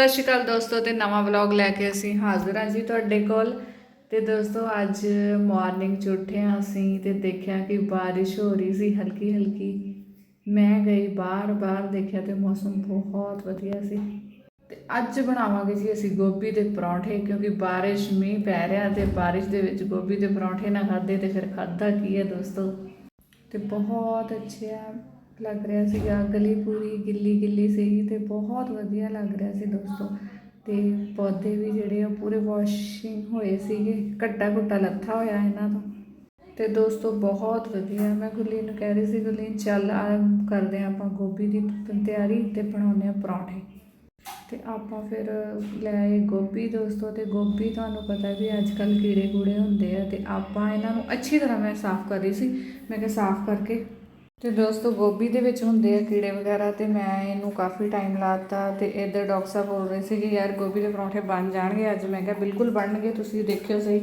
ਸਤਿ ਸ਼੍ਰੀ ਅਕਾਲ ਦੋਸਤੋ ਤੇ ਨਵਾਂ ਵਲੌਗ ਲੈ ਕੇ ਅਸੀਂ ਹਾਜ਼ਰ ਹਾਂ ਜੀ ਤੁਹਾਡੇ ਕੋਲ। ਤੇ ਦੋਸਤੋ ਅੱਜ ਮਾਰਨਿੰਗ ਚ ਉੱਠੇ ਹਾਂ ਅਸੀਂ ਤੇ ਦੇਖਿਆ ਕਿ ਬਾਰਿਸ਼ ਹੋ ਰਹੀ ਸੀ ਹਲਕੀ ਹਲਕੀ ਮੈਂ ਗਈ ਬਾਹਰ ਬਾਹਰ ਦੇਖਿਆ ਤੇ ਮੌਸਮ ਬਹੁਤ ਵਧੀਆ ਸੀ। ਤੇ ਅੱਜ ਬਣਾਵਾਂਗੇ ਜੀ ਅਸੀਂ ਗੋਭੀ ਦੇ ਪਰੌਂਠੇ ਕਿਉਂਕਿ ਬਾਰਿਸ਼ ਮੀਂਹ ਪੈ ਰਿਹਾ ਤੇ ਬਾਰਿਸ਼ ਦੇ ਵਿੱਚ ਗੋਭੀ ਦੇ ਪਰੌਂਠੇ ਨਾ ਖਾਦੇ ਤੇ ਫਿਰ ਖਾਦਾ ਕੀ ਹੈ ਦੋਸਤੋ? ਤੇ ਬਹੁਤ ਅੱਛਾ ਲੱਗ ਰਿਹਾ ਸੀਗਾ, ਗਲੀ ਪੂਰੀ ਗਿੱਲੀ ਗਿੱਲੀ ਸੀਗੀ ਅਤੇ ਬਹੁਤ ਵਧੀਆ ਲੱਗ ਰਿਹਾ ਸੀ ਦੋਸਤੋ। ਅਤੇ ਪੌਦੇ ਵੀ ਜਿਹੜੇ ਆ ਪੂਰੇ ਵਾਸ਼ਿੰਗ ਹੋਏ ਸੀਗੇ, ਘੱਟਾ ਘੁੱਟਾ ਲੱਥਾ ਹੋਇਆ ਇਹਨਾਂ ਤੋਂ। ਤੇ ਦੋਸਤੋ, ਬਹੁਤ ਵਧੀਆ। ਮੈਂ ਗੁਰਲੀਨ ਨੂੰ ਕਹਿ ਰਹੀ ਸੀ, ਗੁਰਲੀਨ, ਚੱਲ ਆ, ਕਰਦੇ ਹਾਂ ਆਪਾਂ ਗੋਭੀ ਦੀ ਤਿਆਰੀ ਤੇ ਬਣਾਉਂਦੇ ਆ ਪਰੌਂਠੇ। ਤੇ ਆਪਾਂ ਫਿਰ ਲੈ ਆਏ ਗੋਭੀ ਦੋਸਤੋ, ਤੇ ਗੋਭੀ ਤੁਹਾਨੂੰ ਪਤਾ ਵੀ ਅੱਜ ਕੱਲ ਕੀੜੇ ਕੂੜੇ ਹੁੰਦੇ ਆ, ਤੇ ਆਪਾਂ ਇਹਨਾਂ ਨੂੰ ਅੱਛੀ ਤਰ੍ਹਾਂ ਮੈਂ ਸਾਫ਼ ਕਰ ਰਹੀ ਸੀ। ਮੈਂ ਕਿਹਾ ਸਾਫ਼ ਕਰਕੇ ਤੇ ਦੋਸਤੋ ਗੋਭੀ ਦੇ ਵਿੱਚ ਹੁੰਦੇ ਆ ਕੀੜੇ ਵਗੈਰਾ ਤੇ ਮੈਂ ਇਹਨੂੰ ਕਾਫੀ ਟਾਈਮ ਲਾਤਾ ਤੇ ਇਧਰ ਡਾਕਟਰ ਸਾਹਿਬ ਬੋਲ ਰਹੇ ਸੀ ਕਿ ਯਾਰ ਗੋਭੀ ਦੇ ਪਰੌਂਠੇ ਬਣ ਜਾਣਗੇ ਅੱਜ। ਮੈਂ ਕਿਹਾ, ਬਿਲਕੁਲ ਬਣਨਗੇ, ਤੁਸੀਂ ਦੇਖਿਓ ਸਹੀ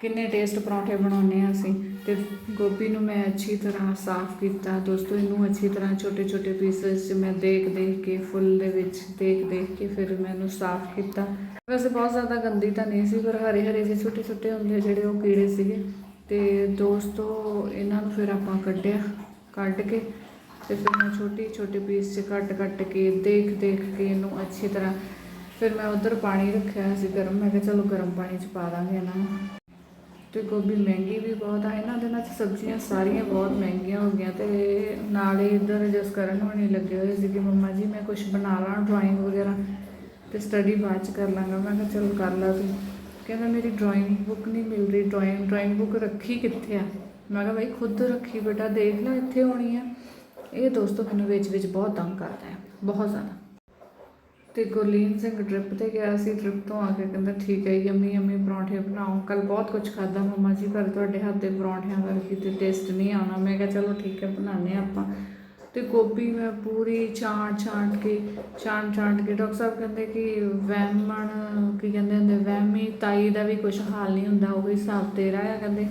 ਕਿੰਨੇ ਟੇਸਟ ਪਰੌਂਠੇ ਬਣਾਉਂਦੇ ਆ ਅਸੀਂ। ਤੇ ਗੋਭੀ ਨੂੰ ਮੈਂ ਅੱਛੀ ਤਰ੍ਹਾਂ ਸਾਫ਼ ਕੀਤਾ। ਦੋਸਤੋ, ਇਹਨੂੰ ਅੱਛੀ ਤਰ੍ਹਾਂ ਛੋਟੇ ਛੋਟੇ ਪੀਸਸ 'ਚ ਮੈਂ ਦੇਖ ਦੇਖ ਕੇ, ਫੁੱਲ ਦੇ ਵਿੱਚ ਦੇਖ ਦੇਖ ਕੇ ਫਿਰ ਮੈਂ ਇਹਨੂੰ ਸਾਫ਼ ਕੀਤਾ। ਵੈਸੇ ਬਹੁਤ ਜ਼ਿਆਦਾ ਗੰਦੀ ਤਾਂ ਨਹੀਂ ਸੀ, ਪਰ ਹਰੇ ਹਰੇ ਜਿਹੇ ਛੋਟੇ ਛੋਟੇ ਹੁੰਦੇ ਜਿਹੜੇ ਉਹ ਕੀੜੇ ਸੀਗੇ। ਤੇ ਦੋਸਤੋ, ਇਹਨਾਂ ਨੂੰ ਫਿਰ ਆਪਾਂ ਕੱਢਿਆ। ਕੱਢ ਕੇ ਤੇ ਫਿਰ ਮੈਂ ਛੋਟੀ, ਛੋਟੇ ਪੀਸ 'ਚ ਕੱਟ ਕੱਟ ਕੇ ਦੇਖ ਦੇਖ ਕੇ ਇਹਨੂੰ ਅੱਛੀ ਤਰ੍ਹਾਂ ਫਿਰ ਮੈਂ ਉਧਰ ਪਾਣੀ ਰੱਖਿਆ ਹੋਇਆ ਸੀ ਗਰਮ। ਮੈਂ ਕਿਹਾ ਚਲੋ ਗਰਮ ਪਾਣੀ 'ਚ ਪਾ ਦਾਂਗੇ ਇਹਨਾਂ ਨੂੰ। ਤੇ ਗੋਭੀ ਮਹਿੰਗੀ ਵੀ ਬਹੁਤ ਆ। ਇਹਨਾਂ ਦਿਨਾਂ 'ਚ ਸਬਜ਼ੀਆਂ ਸਾਰੀਆਂ ਬਹੁਤ ਮਹਿੰਗੀਆਂ ਹੋ ਗਈਆਂ ਤੇ ਨਾਲੇ ਇੱਧਰ ਜਸ ਕਰਨ ਹੋਣੀ ਲੱਗੇ ਹੋਏ ਸੀ ਕਿ ਮੰਮਾ ਜੀ ਮੈਂ ਕੁਝ ਬਣਾ ਲਾਂ ਡਰਾਇੰਗ ਵਗੈਰਾ ਤੇ ਸਟੱਡੀ ਬਾਅਦ 'ਚ ਕਰ ਲਾਂਗਾ। ਮੈਂ ਕਿਹਾ ਚਲੋ ਕਰ ਲਾ ਤੂੰ। ਕਹਿੰਦਾ ਮੇਰੀ ਡਰਾਇੰਗ ਬੁੱਕ ਨਹੀਂ ਮਿਲ ਰਹੀ ਡਰਾਇੰਗ ਡਰਾਇੰਗ ਬੁੱਕ ਰੱਖੀ ਕਿੱਥੇ ਆ? ਮੈਂ ਕਿਹਾ ਭਾਈ ਖੁਦ ਰੱਖੀ ਬੇਟਾ, ਦੇਖ ਲੈ ਇੱਥੇ ਹੋਣੀ ਆ। ਇਹ ਦੋਸਤੋ ਮੈਨੂੰ ਵਿੱਚ ਵਿੱਚ ਬਹੁਤ ਤੰਗ ਕਰਦਾ ਹੈ ਬਹੁਤ ਜ਼ਿਆਦਾ। ਤੇ ਗੁਰਲੀਨ ਸਿੰਘ ਟ੍ਰਿਪ ਤੇ ਗਿਆ ਸੀ ਟ੍ਰਿਪ ਤੋਂ ਆ ਕੇ ਕਹਿੰਦਾ, ਠੀਕ ਹੈ ਯੰਮੀ ਯੰਮੀ ਪਰੌਂਠੇ ਬਣਾਓ। ਕੱਲ ਬਹੁਤ ਕੁਝ ਖਾਦਾ ਮੰਮਾ ਜੀ ਪਰ ਤੁਹਾਡੇ ਹੱਥ ਦੇ ਪਰੌਂਠਿਆਂ ਵਰਗੀ ਤੇ ਟੇਸਟ ਨਹੀਂ ਆਉਣਾ। ਮੈਂ ਕਿਹਾ, ਚਲੋ ਠੀਕ ਹੈ, ਬਣਾਉਂਦੇ ਹਾਂ ਆਪਾਂ। ਤੇ ਗੋਭੀ ਮੈਂ ਪੂਰੀ ਛਾਂਟ ਛਾਂਟ ਕੇ, ਛਾਂਟ ਛਾਂਟ ਕੇ, ਡਾਕਟਰ ਸਾਹਿਬ ਕਹਿੰਦੇ ਕਿ ਵਹਿਮਣ, ਕੀ ਕਹਿੰਦੇ ਹੁੰਦੇ, ਵਹਿਮੀ, ਤਾਈ ਦਾ ਵੀ ਕੁਝ ਹਾਲ ਨਹੀਂ ਹੁੰਦਾ, ਉਹ ਹਿਸਾਬ ਤੇਰਾ ਆ, ਕਹਿੰਦੇ।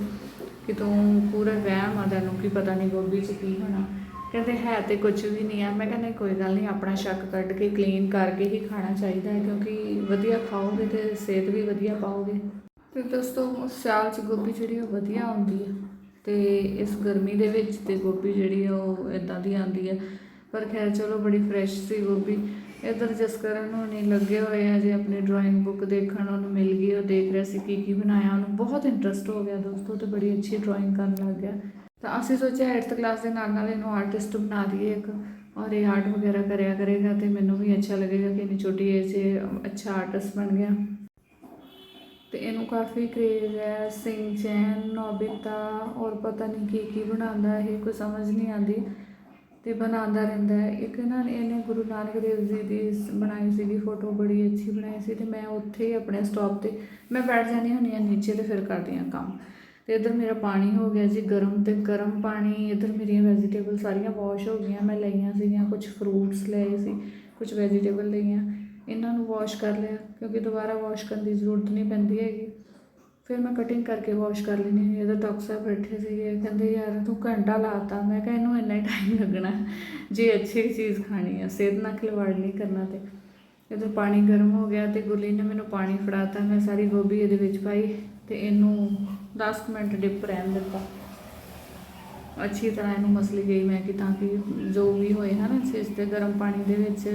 ਕਿ ਤੂੰ ਪੂਰਾ ਵਹਿਮ ਆ, ਤੈਨੂੰ ਕੀ ਪਤਾ ਨਹੀਂ ਗੋਭੀ 'ਚ ਕੀ ਹੋਣਾ। ਕਹਿੰਦੇ ਹੈ ਤੇ ਕੁਝ ਵੀ ਨਹੀਂ ਆ। ਮੈਂ ਕਹਿੰਦਾ ਕੋਈ ਗੱਲ ਨਹੀਂ ਆਪਣਾ ਸ਼ੱਕ ਕੱਢ ਕੇ ਕਲੀਨ ਕਰਕੇ ਹੀ ਖਾਣਾ ਚਾਹੀਦਾ ਹੈ, ਕਿਉਂਕਿ ਵਧੀਆ ਖਾਓਗੇ ਤੇ ਸਿਹਤ ਵੀ ਵਧੀਆ ਪਾਓਗੇ। ਤੇ ਦੋਸਤੋ ਸਿਆਲ 'ਚ ਗੋਭੀ ਜਿਹੜੀ ਉਹ ਵਧੀਆ ਆਉਂਦੀ ਹੈ ਤੇ ਇਸ ਗਰਮੀ ਦੇ ਵਿੱਚ ਤੇ ਗੋਭੀ ਜਿਹੜੀ ਆ ਉਹ ਇਦਾਂ ਦੀ ਆਉਂਦੀ ਹੈ ਪਰ ਖੈਰ, ਚਲੋ ਬੜੀ ਫਰੈਸ਼ ਸੀ ਗੋਭੀ। ਇਧਰ ਜਸਕਰਨ ਨੂੰ ਲੱਗੇ ਹੋਏ ਆ, ਜੇ ਆਪਣੀ ਡਰਾਇੰਗ ਬੁੱਕ ਦੇਖਣ ਉਹਨੂੰ ਮਿਲ ਗਈ, ਉਹ ਦੇਖ ਰਿਹਾ ਸੀ ਕੀ ਕੀ ਬਣਾਇਆ, ਉਹਨੂੰ ਬਹੁਤ ਇੰਟਰਸਟ ਹੋ ਗਿਆ ਦੋਸਤੋ ਤੇ ਬੜੀ ਅੱਛੀ ਡਰਾਇੰਗ ਕਰਨ ਲੱਗ ਗਿਆ। ਤਾਂ ਅਸੀਂ ਸੋਚਿਆ 8th ਕਲਾਸ ਦੇ ਨਾਲ ਨਾਲ ਇਹਨੂੰ ਆਰਟਿਸਟ ਬਣਾ ਦਈਏ ਇੱਕ, ਔਰ ਇਹ ਆਰਟ ਵਗੈਰਾ ਕਰਿਆ ਕਰੇਗਾ ਤੇ ਮੈਨੂੰ ਵੀ ਅੱਛਾ ਲੱਗੇਗਾ ਕਿ ਇੰਨੀ ਛੋਟੀ ਏਜ 'ਚ ਅੱਛਾ ਆਰਟਿਸਟ ਬਣ ਗਿਆ। ਤੇ ਇਹਨੂੰ ਕਾਫੀ ਕਰੇਜ਼ ਹੈ, ਸਿੰਘ ਚੈਨ, ਨੋਬਿਤਾ, ਔਰ ਪਤਾ ਨਹੀਂ ਕੀ ਕੀ ਬਣਾਉਂਦਾ, ਇਹ ਕੋਈ ਸਮਝ ਨਹੀਂ ਆਉਂਦੀ। ਤੇ ਬਣਾਉਂਦਾ ਰਹਿੰਦਾ ਹੈ। ਇੱਕ ਨਾ ਇਹਨੇ ਗੁਰੂ ਨਾਨਕ ਦੇਵ ਜੀ ਦੀ ਸ- ਬਣਾਈ ਸੀਗੀ ਫੋਟੋ ਬੜੀ ਅੱਛੀ ਬਣਾਈ ਸੀ ਤੇ ਮੈਂ ਉੱਥੇ ਹੀ ਆਪਣੇ ਸਟਾਪ ਤੇ ਮੈਂ ਬੈਠ ਜਾਂਦੀ ਹੁੰਦੀ ਹਾਂ ਨੀਚੇ ਤੇ ਫਿਰ ਕਰਦੀ ਹਾਂ ਕੰਮ। ਤੇ ਇਧਰ ਮੇਰਾ ਪਾਣੀ ਹੋ ਗਿਆ ਜੀ ਗਰਮ ਤੇ ਗਰਮ ਪਾਣੀ, ਇਧਰ ਮੇਰੀਆਂ ਵੈਜੀਟੇਬਲ ਸਾਰੀਆਂ ਵਾਸ਼ ਹੋ ਗਈਆਂ, ਮੈਂ ਲਈਆਂ ਸੀਗੀਆਂ ਕੁਝ ਫਰੂਟਸ ਲਏ ਸੀ ਕੁਝ ਵੈਜੀਟੇਬਲ ਲਈਆਂ। ਇਹਨਾਂ ਨੂੰ ਵਾਸ਼ ਕਰ ਲਿਆ ਕਿਉਂਕਿ ਦੁਬਾਰਾ ਵਾਸ਼ ਕਰਨ ਦੀ ਜ਼ਰੂਰਤ ਨਹੀਂ ਪੈਂਦੀ ਹੈਗੀ। ਫਿਰ ਮੈਂ ਕਟਿੰਗ ਕਰਕੇ ਵਾਸ਼ ਕਰ ਲੈਣੀ ਹੈ। ਇਹਦਾ ਡਾਕਟਰ ਸਾਹਿਬ ਬੈਠੇ ਸੀਗੇ, ਕਹਿੰਦੇ, ਯਾਰ, ਤੂੰ ਘੰਟਾ ਲਾਤਾ ਮੈਂ ਕਿਹਾ, ਇਹਨੂੰ ਇੰਨਾ ਹੀ ਟਾਈਮ ਲੱਗਣਾ ਜੇ ਅੱਛੀ ਚੀਜ਼ ਖਾਣੀ ਹੈ, ਸਿਹਤ ਨਾਲ ਖਿਲਵਾੜ ਨਹੀਂ ਕਰਨਾ ਤੇ। ਜਦੋਂ ਪਾਣੀ ਗਰਮ ਹੋ ਗਿਆ ਤੇ ਗੁਰਲੀਨ ਨੇ ਮੈਨੂੰ ਪਾਣੀ ਫੜਾਤਾ ਮੈਂ ਸਾਰੀ ਗੋਭੀ ਇਹਦੇ ਵਿੱਚ ਪਾਈ ਤੇ ਇਹਨੂੰ 10 ਮਿੰਟ ਡਿਪ ਰਹਿਣ ਦਿੱਤਾ। ਅੱਛੀ ਤਰ੍ਹਾਂ ਇਹਨੂੰ ਮਸਲੀ ਗਈ ਮੈਂ ਕਿ ਤਾਂ ਕਿ ਜੋ ਵੀ ਹੋਏ ਹਨ ਇਸ ਤੇ ਗਰਮ ਪਾਣੀ ਦੇ ਵਿੱਚ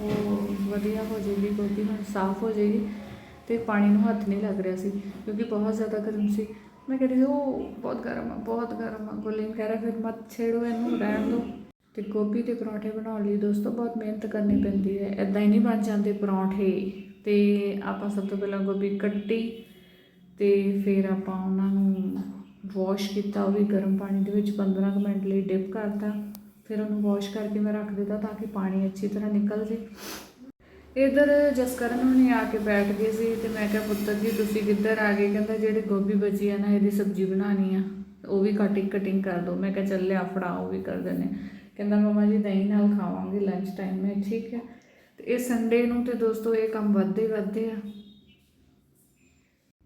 ਉਹ ਵਧੀਆ ਹੋ ਜਾਏਗੀ, ਗੋਭੀ ਹੁਣ ਸਾਫ਼ ਹੋ ਜਾਏਗੀ। ਤੇ ਪਾਣੀ ਨੂੰ ਹੱਥ ਨਹੀਂ ਲੱਗ ਰਿਹਾ ਸੀ ਕਿਉਂਕਿ ਬਹੁਤ ਜ਼ਿਆਦਾ ਗਰਮ ਸੀ। ਮੈਂ ਕਹਿੰਦੀ ਸੀ, ਉਹ ਬਹੁਤ ਗਰਮ ਆ ਬਹੁਤ ਗਰਮ ਆ। ਗੁਰਲੀਨ ਕਹਿ ਰਿਹਾ ਫਿਰ ਮਤ ਛੇੜੋ ਇਹਨੂੰ ਰਹਿਣ ਦਿਓ ਤੇ ਗੋਭੀ ਦੇ ਪਰੌਂਠੇ ਬਣਾਉਣ ਲਈ ਦੋਸਤੋ ਬਹੁਤ ਮਿਹਨਤ ਕਰਨੀ ਪੈਂਦੀ ਹੈ। ਐਦਾਂ ਹੀ ਨਹੀਂ ਬਣ ਜਾਂਦੇ ਪਰੌਂਠੇ। ਤੇ ਆਪਾਂ ਸਭ ਤੋਂ ਪਹਿਲਾਂ ਗੋਭੀ ਕੱਟੀ ਤੇ ਫਿਰ ਆਪਾਂ ਉਹਨਾਂ ਨੂੰ ਵਾਸ਼ ਕੀਤਾ ਉਹ ਵੀ ਗਰਮ ਪਾਣੀ ਦੇ ਵਿੱਚ 15 ਕੁ ਮਿੰਟ ਲਈ ਡਿਪ ਕਰਤਾ। ਫਿਰ ਉਹਨੂੰ ਵਾਸ਼ ਕਰਕੇ ਮੈਂ ਰੱਖ ਦਿੱਤਾ ਤਾਂ ਕਿ ਪਾਣੀ ਅੱਛੀ ਤਰ੍ਹਾਂ ਨਿਕਲ ਜੇ। ਇਧਰ ਜਸਕਰਨ ਹੁਣੀ ਆ ਕੇ ਬੈਠ ਗਏ ਸੀ ਤੇ ਮੈਂ ਕਿਹਾ, ਪੁੱਤਰ ਜੀ, ਤੁਸੀਂ ਕਿੱਧਰ ਆ ਗਏ? ਕਹਿੰਦਾ, ਜਿਹੜੇ ਗੋਭੀ ਬਚੀ ਆ ਨਾ, ਇਹਦੀ ਸਬਜ਼ੀ ਬਣਾਣੀ ਆ। ਉਹ ਵੀ ਕਟਿੰਗ ਕਟਿੰਗ ਕਰ ਦਿਓ ਮੈਂ ਕਿਹਾ, ਚੱਲ ਲਿਆ, ਫੜਾ, ਉਹ ਵੀ ਕਰ ਦਿੰਦੇ ਕਹਿੰਦਾ, ਮਮਾ ਜੀ, ਦਹੀਂ ਨਾਲ ਖਾਵਾਂਗੇ ਲੰਚ ਟਾਈਮ ਮੈਂ ਠੀਕ ਹੈ? ਤੇ ਇਹ ਸੰਡੇ ਨੂੰ ਤੇ ਦੋਸਤੋ, ਇਹ ਕੰਮ ਵੱਧਦੇ ਵੱਧਦੇ ਆ।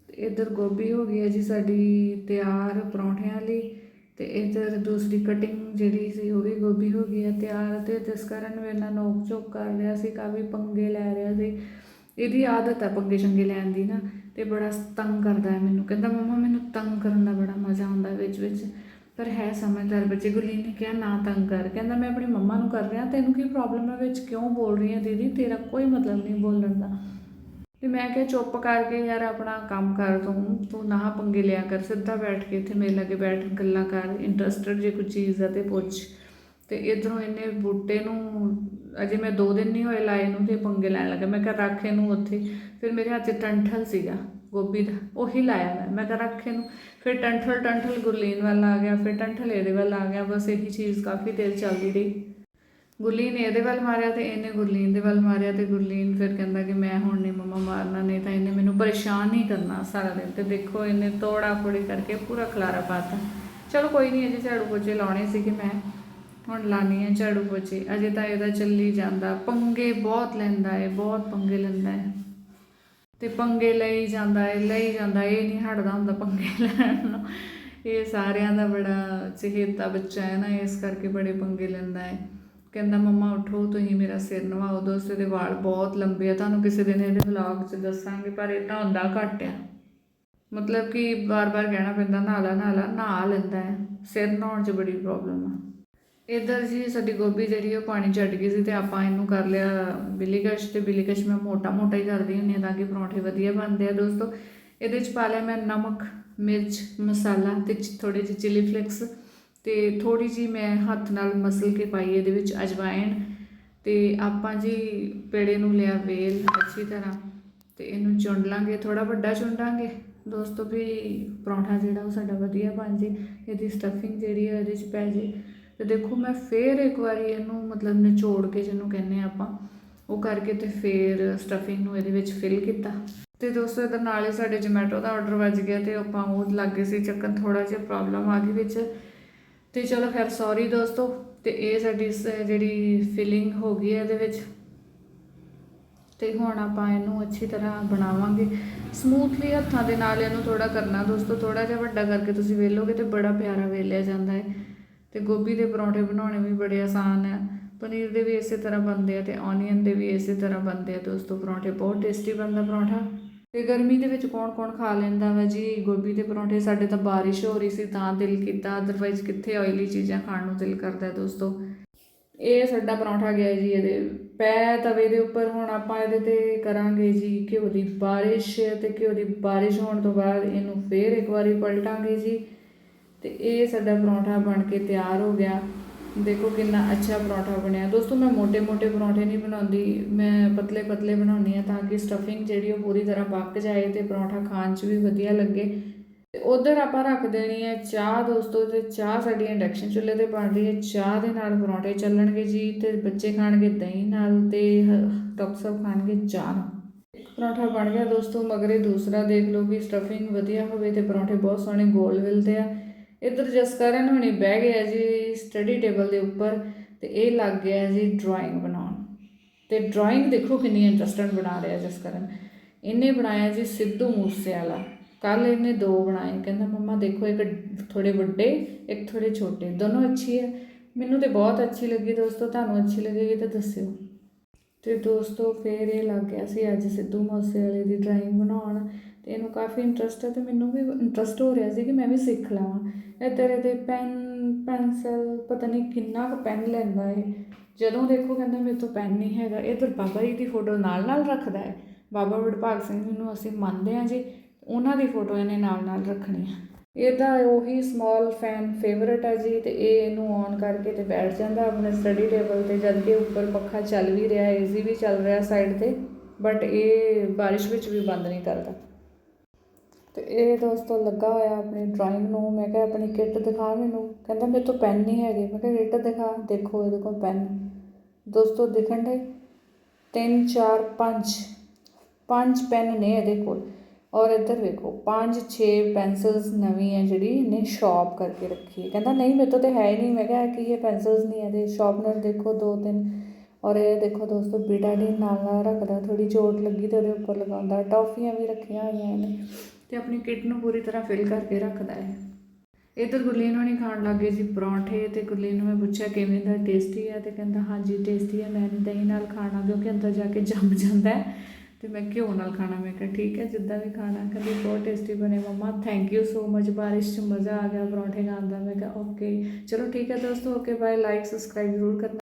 ਤੇ ਇਧਰ ਗੋਭੀ ਹੋ ਗਈ ਹੈ ਜੀ ਸਾਡੀ ਤਿਆਰ ਪਰੌਂਠਿਆਂ ਲਈ। ਤੇ ਇਧਰ ਦੂਸਰੀ ਕਟਿੰਗ ਜਿਹੜੀ ਸੀ, ਉਹ ਵੀ ਗੋਭੀ ਹੋ ਗਈ ਹੈ ਤਿਆਰ ਤੇ ਜਿਸ ਕਾਰਨ ਮੇਰੇ ਨਾਲ ਨੋਕ ਝੋਕ ਕਰ ਰਿਹਾ ਸੀ, ਕਾਫੀ ਪੰਗੇ ਲੈ ਰਿਹਾ ਸੀ। ਇਹਦੀ ਆਦਤ ਹੈ ਪੰਗੇ ਚੰਗੇ ਲੈਣ ਦੀ ਨਾ, ਤੇ ਬੜਾ ਤੰਗ ਕਰਦਾ ਹੈ ਮੈਨੂੰ। ਕਹਿੰਦਾ, ਮੰਮਾ, ਮੈਨੂੰ ਤੰਗ ਕਰਨ ਦਾ ਬੜਾ ਮਜ਼ਾ ਆਉਂਦਾ ਵਿੱਚ ਵਿੱਚ। ਪਰ ਹੈ ਸਮਝਦਾਰ ਬੱਚੇ ਗੁਰਲੀਨ ਨੇ ਕਿਹਾ, ਨਾ ਤੰਗ ਕਰ। ਕਹਿੰਦਾ, ਮੈਂ ਆਪਣੀ ਮੰਮਾ ਨੂੰ ਕਰ ਰਿਹਾ, ਤੈਨੂੰ ਕੀ ਪ੍ਰੋਬਲਮ ਹੈ? ਵਿੱਚ ਕਿਉਂ ਬੋਲ ਰਹੀ ਹੈ ਦੀਦੀ? ਤੇਰਾ ਕੋਈ ਮਤਲਬ ਨਹੀਂ ਬੋਲਣ ਦਾ। ਤੇ ਮੈਂ ਕਿਹਾ ਚੁੱਪ ਕਰਕੇ ਯਾਰ ਆਪਣਾ ਕੰਮ ਕਰ ਤੂੰ ਤੂੰ ਨਾ ਪੰਗੇ ਲਿਆ ਕਰ, ਸਿੱਧਾ ਬੈਠ ਕੇ ਇੱਥੇ ਮੇਰੇ ਲਾਗੇ ਬੈਠ ਗੱਲਾਂ ਕਰ ਇੰਟਰਸਟਡ ਜੇ ਕੋਈ ਚੀਜ਼ ਆ ਤੇ ਪੁੱਛ। ਤੇ ਇਧਰੋਂ ਇਹਨੇ ਬੂਟੇ ਨੂੰ, ਅਜੇ ਮੈਂ 2 ਦਿਨ ਨਹੀਂ ਹੋਏ ਲਾਏ ਨੂੰ ਤੇ ਪੰਗੇ ਲੈਣ ਲੱਗਾ। ਮੈਂ ਕਿਹਾ ਰੱਖ ਇਹਨੂੰ ਉੱਥੇ। ਫਿਰ ਮੇਰੇ ਹੱਥ 'ਚ ਟੰਠਲ ਸੀਗਾ, ਗੋਭੀ ਦਾ, ਉਹੀ ਲਾਇਆ ਮੈਂ। ਮੈਂ ਕਿਹਾ ਰੱਖ ਇਹਨੂੰ। ਫਿਰ ਟੰਠਲ ਟੰਠਲ ਗੁਰਲੀਨ ਵੱਲ ਆ ਗਿਆ, ਫਿਰ ਟੰਠਲ ਇਹਦੇ ਵੱਲ ਆ ਗਿਆ। ਬਸ ਇਹੀ ਚੀਜ਼ ਕਾਫੀ ਦੇਰ ਚੱਲਦੀ ਰਹੀ। ਗੁਰਲੀਨ ਨੇ ਇਹਦੇ ਵੱਲ ਮਾਰਿਆ ਤੇ ਇਹਨੇ ਗੁਰਲੀਨ ਦੇ ਵੱਲ ਮਾਰਿਆ ਤੇ ਗੁਰਲੀਨ ਫਿਰ ਕਹਿੰਦਾ ਕਿ ਮੈਂ ਹੁਣ ਨਹੀਂ ਮਮਾ ਮਾਰਨਾ, ਨਹੀਂ ਤਾਂ ਇਹਨੇ ਮੈਨੂੰ ਪਰੇਸ਼ਾਨ ਹੀ ਕਰਨਾ ਸਾਰਾ ਦਿਨ। ਤੇ ਦੇਖੋ ਇਹਨੇ ਤੋੜਾ ਫੋੜੀ ਕਰਕੇ ਪੂਰਾ ਖਲਾਰਾ ਪਾਤਾ ਚਲੋ ਕੋਈ ਨਹੀਂ, ਅਜੇ ਝਾੜੂ ਪੋਚੇ ਲਾਉਣੇ ਸੀ ਕਿ ਮੈਂ ਹੁਣ ਲਾਣੀ ਹੈ ਝਾੜੂ ਪੋਚੇ। ਅਜੇ ਤਾਂ ਇਹਦਾ ਚੱਲੀ ਜਾਂਦਾ। ਪੰਗੇ ਬਹੁਤ ਲੈਂਦਾ ਹੈ ਬਹੁਤ ਪੰਗੇ ਲੈਂਦਾ ਹੈ ਤੇ ਪੰਗੇ ਲਈ ਜਾਂਦਾ ਹੈ ਲਈ ਜਾਂਦਾ ਇਹ ਨਹੀਂ ਹਟਦਾ ਹੁੰਦਾ ਪੰਗੇ ਲੈਣ ਨੂੰ। ਇਹ ਸਾਰਿਆਂ ਦਾ ਬੜਾ ਚਹੇਤਾ ਬੱਚਾ ਹੈ ਨਾ, ਇਸ ਕਰਕੇ ਬੜੇ ਪੰਗੇ ਲੈਂਦਾ ਹੈ ਕਹਿੰਦਾ, ਮੰਮਾ, ਉਠੋ, ਤੁਸੀਂ ਮੇਰਾ ਸਿਰ ਨਵਾਓ ਦੋਸਤ ਦੇ ਵਾਲ ਬਹੁਤ ਲੰਬੇ ਆ, ਤੁਹਾਨੂੰ ਕਿਸੇ ਦਿਨ ਇਹਦੇ ਵਲੌਗ 'ਚ ਦੱਸਾਂਗੇ, ਪਰ ਇਹ ਤਾਂ ਹੁੰਦਾ ਘੱਟ ਆ। ਮਤਲਬ ਕਿ ਬਾਰ-ਬਾਰ ਕਹਿਣਾ ਪੈਂਦਾ, ਨਾਲਾ ਨਾਲਾ, ਨਹਾ ਲੈਂਦਾ ਹੈ ਸਿਰ ਨਹਾਉਣ 'ਚ ਬੜੀ ਪ੍ਰੋਬਲਮ ਆ। ਇਧਰ ਜੀ, ਸਾਡੀ ਗੋਭੀ ਜਿਹੜੀ ਉਹ ਪਾਣੀ ਛੱਡ ਗਈ ਸੀ ਤੇ ਆਪਾਂ ਇਹਨੂੰ ਕਰ ਲਿਆ ਬਿਲੀਕਸ਼ ਤੇ ਬਿਲੀਕਸ਼ ਮੈਂ ਮੋਟਾ ਮੋਟਾ ਹੀ ਕਰਦੀ ਹੁੰਦੀ ਹਾਂ ਤਾਂ ਕਿ ਪਰੌਂਠੇ ਵਧੀਆ ਬਣਦੇ ਆ। ਦੋਸਤੋ, ਇਹਦੇ 'ਚ ਪਾ ਲਿਆ ਮੈਂ ਨਮਕ, ਮਿਰਚ, ਮਸਾਲਾ ਤੇ ਥੋੜੇ ਜਿਹੇ ਚਿਲੀ ਫਲੇਕਸ ਤੇ ਥੋੜੀ ਜੀ ਮੈਂ ਹੱਥ ਨਾਲ ਮਸਲ ਕੇ ਪਾਈ ਇਹਦੇ ਵਿੱਚ ਅਜਵਾਇਣ ਤੇ ਆਪਾਂ ਜੀ ਪੇੜੇ ਨੂੰ ਲਿਆ ਵੇਲ ਅੱਛੀ ਤਰ੍ਹਾਂ ਤੇ ਇਹਨੂੰ ਚੁਣ ਲਾਂਗੇ ਥੋੜਾ ਵੱਡਾ ਚੁੰਡਾਂਗੇ ਦੋਸਤੋ ਵੀ ਪਰੌਂਠਾ ਜਿਹੜਾ ਉਹ ਸਾਡਾ ਵਧੀਆ ਬਣ ਜੇ, ਇਹਦੀ ਸਟਫਿੰਗ ਜਿਹੜੀ ਹੈ ਇਹਦੇ 'ਚ ਪੈ ਜੇ। ਤੇ ਦੇਖੋ ਮੈਂ ਫੇਰ ਇੱਕ ਵਾਰੀ ਇਹਨੂੰ ਮਤਲਬ ਨਿਚੋੜ ਕੇ ਜਿਹਨੂੰ ਕਹਿੰਦੇ ਆ ਆਪਾਂ, ਉਹ ਕਰਕੇ ਤੇ ਫੇਰ ਸਟਫਿੰਗ ਨੂੰ ਇਹਦੇ ਵਿੱਚ ਫਿਲ ਕੀਤਾ। ਤੇ ਦੋਸਤੋ ਇਹਦੇ ਨਾਲ ਹੀ ਸਾਡੇ ਜੋਮੈਟੋ ਦਾ ਆਰਡਰ ਵੱਜ ਗਿਆ ਤੇ ਆਪਾਂ ਉਹ ਲੱਗੇ ਸੀ ਚੱਕਣ ਥੋੜਾ ਜਿਹਾ ਪ੍ਰੋਬਲਮ ਆ ਗਈ ਵਿੱਚ। ਤੇ ਚਲੋ ਖੈਰ ਸੌਰੀ ਦੋਸਤੋ, ਤੇ ਇਹ ਸਾਡੀ ਸ- ਜਿਹੜੀ ਫਿਲਿੰਗ ਹੋ ਗਈ ਹੈ ਇਹਦੇ ਵਿੱਚ। ਤੇ ਹੁਣ ਆਪਾਂ ਇਹਨੂੰ ਅੱਛੀ ਤਰ੍ਹਾਂ ਬਣਾਵਾਂਗੇ। ਸਮੂਥਲੀ ਹੱਥਾਂ ਦੇ ਨਾਲ ਇਹਨੂੰ ਥੋੜਾ ਕਰਨਾ ਦੋਸਤੋ ਥੋੜਾ ਜਿਹਾ ਵੱਡਾ ਕਰਕੇ ਤੁਸੀਂ ਵੇਲੋਗੇ ਤੇ ਬੜਾ ਪਿਆਰਾ ਵੇਲਿਆ ਜਾਂਦਾ ਹੈ। ਤੇ ਗੋਭੀ ਦੇ ਪਰੌਂਠੇ ਬਣਾਉਣੇ ਵੀ ਬੜੇ ਆਸਾਨ ਹੈ। ਪਨੀਰ ਦੇ ਵੀ ਇਸੇ ਤਰ੍ਹਾਂ ਬਣਦੇ ਆ ਤੇ ਔਨੀਅਨ ਦੇ ਵੀ ਇਸੇ ਤਰ੍ਹਾਂ ਬਣਦੇ ਆ ਦੋਸਤੋ, ਪਰੌਂਠੇ ਬਹੁਤ ਟੇਸਟੀ ਬਣਦਾ ਪਰੌਂਠਾ। ਤੇ ਗਰਮੀ ਦੇ ਵਿੱਚ ਕੌਣ-ਕੌਣ ਖਾ ਲੈਂਦਾ ਵਾ ਜੀ? ਗੋਭੀ ਦੇ ਪਰੌਂਠੇ, ਸਾਡੇ ਤਾਂ ਬਾਰਿਸ਼ ਹੋ ਰਹੀ ਸੀ ਤਾਂ ਦਿਲ ਕੀਤਾ ਅਦਰਵਾਈਜ਼ ਕਿੱਥੇ ਆਇਲੀ ਚੀਜ਼ਾਂ ਖਾਣ ਨੂੰ ਦਿਲ ਕਰਦਾ ਦੋਸਤੋ? ਇਹ ਸਾਡਾ ਪਰੌਂਠਾ ਗਿਆ ਜੀ ਇਹਦੇ, ਪੈ ਤਵੇ ਦੇ ਉੱਪਰ ਹੁਣ ਆਪਾਂ ਇਹਦੇ ਤੇ ਕਰਾਂਗੇ ਜੀ ਘਿਓ ਦੀ ਬਾਰਿਸ਼ ਤੇ ਘਿਓ ਦੀ ਬਾਰਿਸ਼ ਹੋਣ ਤੋਂ ਬਾਅਦ ਇਹਨੂੰ ਫੇਰ ਇੱਕ ਵਾਰੀ ਪਲਟਾਂਗੇ ਜੀ। ਤੇ ਇਹ ਸਾਡਾ ਪਰੌਂਠਾ ਬਣ ਕੇ ਤਿਆਰ ਹੋ ਗਿਆ। ਦੇਖੋ ਕਿੰਨਾ ਅੱਛਾ ਪਰੌਂਠਾ ਬਣਿਆ। ਦੋਸਤੋ, ਮੈਂ ਮੋٹے-ਮੋٹے ਪਰੌਂਠੇ ਨਹੀਂ ਬਣਾਉਂਦੀ। ਮੈਂ ਪਤਲੇ-ਪਤਲੇ ਬਣਾਉਣੀ ਆ ਤਾਂ ਕਿ ਸਟਫਿੰਗ ਜਿਹੜੀ ਉਹ ਪੂਰੀ ਤਰ੍ਹਾਂ ਪੱਕ ਜਾਏ ਤੇ ਪਰੌਂਠਾ ਖਾਣ 'ਚ ਵੀ ਵਧੀਆ ਲੱਗੇ। ਉਧਰ ਆਪਾਂ ਰੱਖ ਦੇਣੀ ਹੈ ਚਾਹ ਦੋਸਤੋ ਤੇ ਚਾਹ ਸਾਡੀ ਇੰਡਕਸ਼ਨ ਚੁੱਲ੍ਹੇ ਤੇ ਬਣ ਰਹੀ ਹੈ। ਚਾਹ ਦੇ ਨਾਲ ਪਰੌਂਠੇ ਚੱਲਣਗੇ ਜੀ ਤੇ ਬੱਚੇ ਖਾਣਗੇ ਦਹੀਂ ਨਾਲ ਤੇ ਡਾਕਟਰ ਸਾਹਿਬ ਖਾਣਗੇ ਚਾਹ ਨਾਲ। ਪਰੌਂਠਾ ਬਣ ਗਿਆ ਦੋਸਤੋ, ਮਗਰੇ ਦੂਸਰਾ ਦੇਖ ਲਓ ਵੀ ਸਟਫਿੰਗ ਵਧੀਆ ਹੋਵੇ ਤੇ ਪਰੌਂਠੇ ਬਹੁਤ ਸੋਹਣੇ ਗੋਲ ਮਿਲਦੇ ਆ। ਇੱਧਰ ਜਸਕਰਨ ਹੁਣੇ ਬਹਿ ਗਿਆ ਜੀ। ਸਟੱਡੀ ਟੇਬਲ ਦੇ ਉੱਪਰ ਤੇ ਇਹ ਲੱਗ ਗਿਆ ਜੀ ਡਰਾਇੰਗ ਬਣਾਉਣ। ਤੇ ਡਰਾਇੰਗ ਦੇਖੋ ਕਿੰਨੀ ਇੰਟਰਸਟਿੰਗ ਬਣਾ ਰਿਹਾ ਜਿਸ ਜਸਕਰਨ ਇਹਨੇ ਬਣਾਇਆ ਜੀ ਸਿੱਧੂ ਮੂਸੇਵਾਲਾ। ਕੱਲ ਇਹਨੇ ਦੋ ਬਣਾਏ। ਕਹਿੰਦਾ, ਮੰਮਾ, ਦੇਖੋ, ਇੱਕ ਥੋੜੇ ਵੱਡੇ, ਇੱਕ ਥੋੜੇ ਛੋਟੇ। ਦੋਨੋਂ ਅੱਛੀ ਹੈ। ਮੈਨੂੰ ਤੇ ਬਹੁਤ ਅੱਛੀ ਲੱਗੀ ਦੋਸਤੋ। ਤੁਹਾਨੂੰ ਅੱਛੀ ਲੱਗੇਗੀ ਤਾਂ ਦੱਸਿਓ। ਤੇ ਦੋਸਤੋ, ਫੇਰ ਇਹ ਲੱਗ ਗਿਆ ਸੀ ਅੱਜ ਸਿੱਧੂ ਮੂਸੇਵਾਲੇ ਦੀ ਡਰਾਇੰਗ ਬਣਾਉਣ। ਤੇ ਇਹਨੂੰ ਕਾਫੀ ਇੰਟਰਸਟ ਹੈ ਤੇ ਮੈਨੂੰ ਵੀ ਇੰਟਰਸਟ ਹੋ ਰਿਹਾ ਸੀ ਕਿ ਮੈਂ ਵੀ ਸਿੱਖ ਲਵਾਂ। ਇਹ ਤੇਰੇ ਦੇ ਪੈਨ ਪੈਨਸਲ, ਪਤਾ ਨਹੀਂ ਕਿੰਨਾ ਕੁ ਪੈਨ ਲੈਂਦਾ ਏ। ਜਦੋਂ ਦੇਖੋ ਕਹਿੰਦਾ ਮੇਰੇ ਤੋਂ ਪੈਨ ਨਹੀਂ ਹੈਗਾ, ਇਹ ਤਾਂ ਬਾਬਾ ਜੀ ਦੀ ਫੋਟੋ ਨਾਲ ਨਾਲ ਰੱਖਦਾ ਹੈ ਬਾਬਾ ਵਡਭਾਗ ਸਿੰਘ ਜੀ ਨੂੰ ਅਸੀਂ ਮੰਨਦੇ ਹਾਂ ਜੀ, ਉਹਨਾਂ ਦੀ ਫੋਟੋ ਇਹਨੇ ਨਾਲ ਨਾਲ ਰੱਖਣੀ ਹੈ ਇਹਦਾ ਉਹੀ ਸਮਾਲ ਫੈਨ ਫੇਵਰਟ ਹੈ ਜੀ, ਤੇ ਇਹ ਇਹਨੂੰ ਔਨ ਕਰਕੇ ਤੇ ਬੈਠ ਜਾਂਦਾ ਆਪਣੇ ਸਟੱਡੀ ਟੇਬਲ ਤੇ, ਜਦ ਕਿ ਉੱਪਰ ਪੱਖਾ ਚੱਲ ਵੀ ਰਿਹਾ ਏਸੀ ਵੀ ਚੱਲ ਰਿਹਾ ਸਾਈਡ ਤੇ ਬਟ ਇਹ ਬਾਰਿਸ਼ ਵਿੱਚ ਵੀ ਬੰਦ ਨਹੀਂ ਕਰਦਾ। ਅਤੇ ਇਹ ਦੋਸਤੋ ਲੱਗਾ ਹੋਇਆ ਆਪਣੀ ਡਰਾਇੰਗ ਨੂੰ, ਮੈਂ ਕਿਹਾ ਆਪਣੀ ਕਿੱਟ ਦਿਖਾ ਮੈਨੂੰ। ਕਹਿੰਦਾ ਮੇਰੇ ਤੋਂ ਪੈੱਨ ਨਹੀਂ ਹੈਗੇ। ਮੈਂ ਕਿਹਾ ਕਿੱਟ ਦਿਖਾ, ਦੇਖੋ ਇਹਦੇ ਕੋਲ ਪੈੱਨ ਦੋਸਤੋ ਦਿਖਣ ਦੇ? 3 4 5 ਪੰਜ ਪੈਨ ਨੇ ਇਹਦੇ ਕੋਲ। ਔਰ ਇੱਧਰ ਵੇਖੋ, ਪੰਜ 6 ਪੈਨਸਲਸ ਨਵੀਂ ਹੈ ਜਿਹੜੀ ਇਹਨੇ ਸ਼ਾਰਪ ਕਰਕੇ ਰੱਖੀ ਹੈ। ਕਹਿੰਦਾ ਨਹੀਂ, ਮੇਰੇ ਤੋਂ ਤੇ ਹੈ ਹੀ ਨਹੀਂ। ਮੈਂ ਕਿਹਾ ਕਿ ਇਹ ਪੈਨਸਲਸ ਨਹੀਂ ਇਹਦੇ ਸ਼ਾਰਪਨਰ ਦੇਖੋ ਦੋ, ਤਿੰਨ। ਔਰ ਇਹ ਦੇਖੋ ਦੋਸਤੋ ਬੀਟਾਡੀਨ ਨਾਲ ਨਾਲ ਰੱਖਦਾ। ਥੋੜੀ ਚੋਟ ਲੱਗੀ ਤੇ ਉਹਦੇ ਉੱਪਰ ਲਗਾਉਂਦਾ। ਟੌਫੀਆਂ ਵੀ ਰੱਖੀਆਂ ਹੋਈਆਂ ਇਹਨੇ ਤੇ ਆਪਣੀ ਕਿਟ ਨੂੰ ਪੂਰੀ ਤਰ੍ਹਾਂ ਫਿਲ ਕਰਕੇ ਰੱਖਦਾ ਹੈ। ਇਧਰ ਗੁਰਲੀਨ ਹੋਣੀ ਖਾਣ ਲੱਗੇ ਸੀ ਪਰੌਂਠੇ ਤੇ ਗੁਰਲੀਨ ਨੂੰ ਮੈਂ ਪੁੱਛਿਆ ਕਿਵੇਂ ਦਾ ਟੇਸਟੀ ਹੈ ਤੇ ਕਹਿੰਦਾ ਹਾਂਜੀ ਟੇਸਟੀ ਹੈ, ਮੈਂ ਨਹੀਂ ਦਹੀਂ ਨਾਲ ਖਾਣਾ ਕਿਉਂਕਿ ਅੰਦਰ ਜਾ ਕੇ ਜੰਮ ਜਾਂਦਾ ਹੈ। ਤੇ ਮੈਂ ਘਿਓ ਨਾਲ ਖਾਣਾ, ਮੈਂ ਕਿਹਾ ਠੀਕ ਹੈ, ਜਿੱਦਾਂ ਵੀ ਖਾਣਾ, ਕਹਿੰਦੀ ਬਹੁਤ ਟੇਸਟੀ ਬਣੇ mama thank you so much ਬਾਰਿਸ਼ 'ਚ ਮਜ਼ਾ ਆ ਗਿਆ ਪਰੌਂਠੇ ਖਾਣ ਦਾ, ਮੈਂ ਕਿਹਾ ਓਕੇ ਚਲੋ ਠੀਕ ਹੈ ਦੋਸਤੋ ਓਕੇ ਬਾਏ ਲਾਈਕ ਸਬਸਕ੍ਰਾਈਬ ਜ਼ਰੂਰ ਕਰਨਾ।